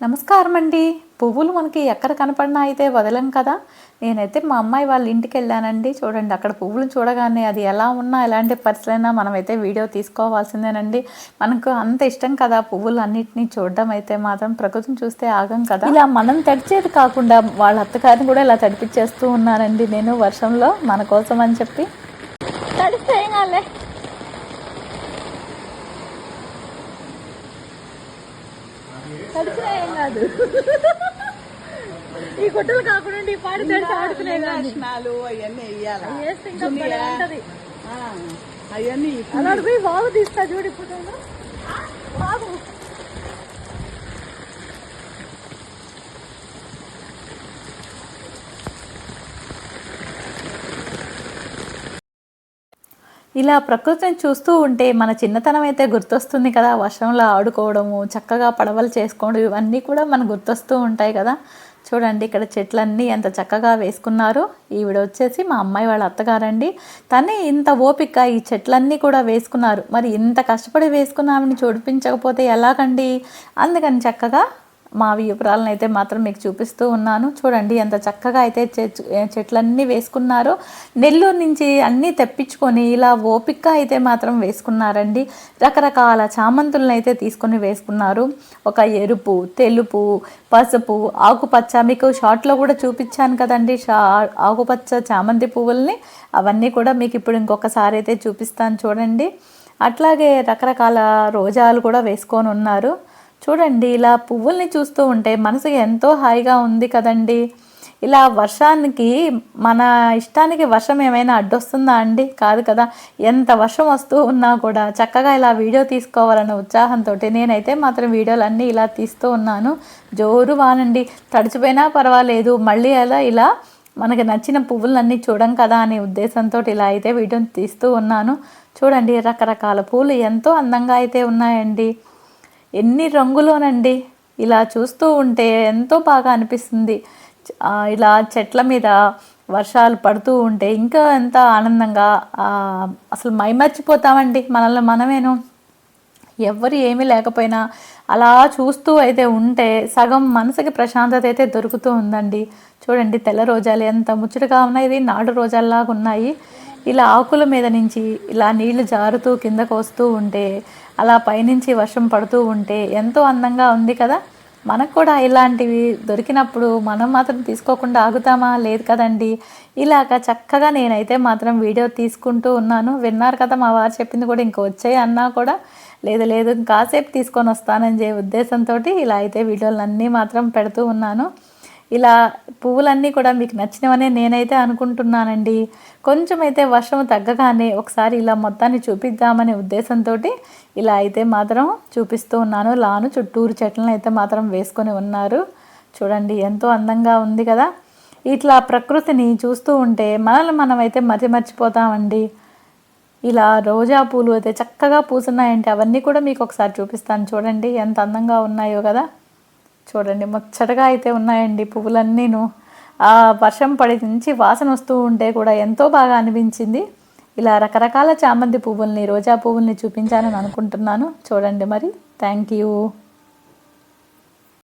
నమస్కారం అండి పువ్వులు మనకి ఎక్కడ కనపడినా అయితే వదలం కదా. నేనైతే మా అమ్మాయి వాళ్ళ ఇంటికి వెళ్ళానండి. చూడండి అక్కడ పువ్వులు చూడగానే అది ఎలా ఉన్నా ఎలాంటి పరిస్థితులైనా మనమైతే వీడియో తీసుకోవాల్సిందేనండి. మనకు అంత ఇష్టం కదా పువ్వులు అన్నిటినీ చూడడం అయితే మాత్రం. ప్రకృతిని చూస్తే ఆగం కదా. ఇలా మనం తడిచేది కాకుండా వాళ్ళ అత్తగారిని కూడా ఇలా తడిపించేస్తూ ఉన్నానండి నేను వర్షంలో మన కోసం అని చెప్పి. తడిస్తే ఏం కాలే తడిచినా ఏం కాదు ఈ గుట్టలు కాకుండా ఈ పాడి తడిచి కానీ దర్శనాలు అవన్నీ వెయ్యాలి వేస్తే ఇంకా భలే ఉంటది. అవన్నీ అలా పోయి బాగు తీస్తా చూడు ఇప్పుడు నేను. బాగు ఇలా ప్రకృతిని చూస్తూ ఉంటే మన చిన్నతనం అయితే గుర్తొస్తుంది కదా. వర్షంలో ఆడుకోవడము చక్కగా పడవలు చేసుకోవడం ఇవన్నీ కూడా మనకు గుర్తొస్తూ ఉంటాయి కదా. చూడండి ఇక్కడ చెట్లన్నీ ఎంత చక్కగా వేసుకున్నారు. ఈవిడ వచ్చేసి మా అమ్మాయి వాళ్ళ అత్తగారండి. తనే ఇంత ఓపిక ఈ చెట్లన్నీ కూడా వేసుకున్నారు. మరి ఇంత కష్టపడి వేసుకున్నామని చూడిపించకపోతే ఎలాగండి? అందుకని చక్కగా మా విపురాలను అయితే మాత్రం మీకు చూపిస్తూ ఉన్నాను. చూడండి ఎంత చక్కగా అయితే చె- చెట్లన్నీ వేసుకున్నారో. నెల్లూరు నుంచి అన్నీ తెప్పించుకొని ఇలా ఓపిక అయితే మాత్రం వేసుకున్నారండి. రకరకాల చామంతులను అయితే తీసుకొని వేసుకున్నారు. ఒక ఎరుపు తెలుపు పసుపు ఆకుపచ్చ మీకు షార్ట్లో కూడా చూపించాను కదండి. షా ఆకుపచ్చ చామంతి పువ్వుల్ని. అవన్నీ కూడా మీకు ఇప్పుడు ఇంకొకసారి అయితే చూపిస్తాను చూడండి. అట్లాగే రకరకాల రోజాలు కూడా వేసుకొని ఉన్నారు. చూడండి ఇలా పువ్వుల్ని చూస్తూ ఉంటే మనసుకి ఎంతో హాయిగా ఉంది కదండి. ఇలా వర్షానికి మన ఇష్టానికి వర్షం ఏమైనా అడ్డొస్తుందా అండి? కాదు కదా ఎంత వర్షం వస్తూ ఉన్నా కూడా చక్కగా ఇలా వీడియో తీసుకోవాలన్న ఉత్సాహంతో నేనైతే మాత్రం వీడియోలన్నీ ఇలా తీస్తూ ఉన్నాను. జోరు వానండి. తడిచిపోయినా పర్వాలేదు. మళ్ళీ అలా ఇలా మనకి నచ్చిన పువ్వులన్నీ చూడం కదా అనే ఉద్దేశంతో ఇలా అయితే వీడియోని తీస్తూ ఉన్నాను. చూడండి రకరకాల పూలు ఎంతో అందంగా అయితే ఉన్నాయండి. ఎన్ని రంగులోనండి? ఇలా చూస్తూ ఉంటే ఎంతో బాగా అనిపిస్తుంది. ఇలా చెట్ల మీద వర్షాలు పడుతూ ఉంటే ఇంకా ఎంత ఆనందంగా అసలు మైమర్చిపోతామండి మనల్ని మనమేను. ఎవ్వరు ఏమీ లేకపోయినా అలా చూస్తూ అయితే ఉంటే సగం మనసుకి ప్రశాంతత అయితే దొరుకుతూ ఉందండి. చూడండి తెల్ల రోజాలు ఎంత ముచ్చటగా ఉన్నాయి నాడు రోజాల్లాగా ఉన్నాయి. ఇలా ఆకుల మీద నుంచి ఇలా నీళ్ళు జారుతూ కిందకు వస్తూ ఉంటే అలా పైనుంచి వర్షం పడుతూ ఉంటే ఎంతో అందంగా ఉంది కదా? మనకు కూడా ఇలాంటివి దొరికినప్పుడు మనం మాత్రం తీసుకోకుండా ఆగుతామా? లేదు కదండి. ఇలాగ చక్కగా నేనైతే మాత్రం వీడియో తీసుకుంటూ ఉన్నాను. విన్నారు కదా మా వారు చెప్పింది కూడా ఇంక వచ్చాయి అన్నా కూడా. లేదు లేదు కాసేపు తీసుకొని వస్తానని చెప్పే ఉద్దేశంతో ఇలా అయితే వీడియోలు అన్నీ మాత్రం పెడుతూ ఉన్నాను. ఇలా పువ్వులన్నీ కూడా మీకు నచ్చినవనే నేనైతే అనుకుంటున్నానండి. కొంచెం అయితే వర్షం తగ్గగానే ఒకసారి ఇలా మొత్తాన్ని చూపిద్దామనే ఉద్దేశంతో ఇలా అయితే మాత్రం చూపిస్తూ ఉన్నాను. లాను చుట్టూరు చెట్లను అయితే మాత్రం వేసుకొని ఉన్నారు. చూడండి ఎంతో అందంగా ఉంది కదా. ఇట్లా ప్రకృతిని చూస్తూ ఉంటే మనల్ని మనమైతే మతి మర్చిపోతామండి. ఇలా రోజా పూలు అయితే చక్కగా పూసున్నాయంటే అవన్నీ కూడా మీకు ఒకసారి చూపిస్తాను. చూడండి ఎంత అందంగా ఉన్నాయో కదా. చూడండి ముచ్చటగా అయితే ఉన్నాయండి పువ్వులన్నీను. ఆ వర్షం పడి నుంచి వాసన వస్తూ ఉంటే కూడా ఎంతో బాగా అనిపించింది. ఇలా రకరకాల చామంతి పువ్వుల్ని రోజా పువ్వుల్ని చూపించాలని అనుకుంటున్నాను. చూడండి మరి థ్యాంక్ యూ.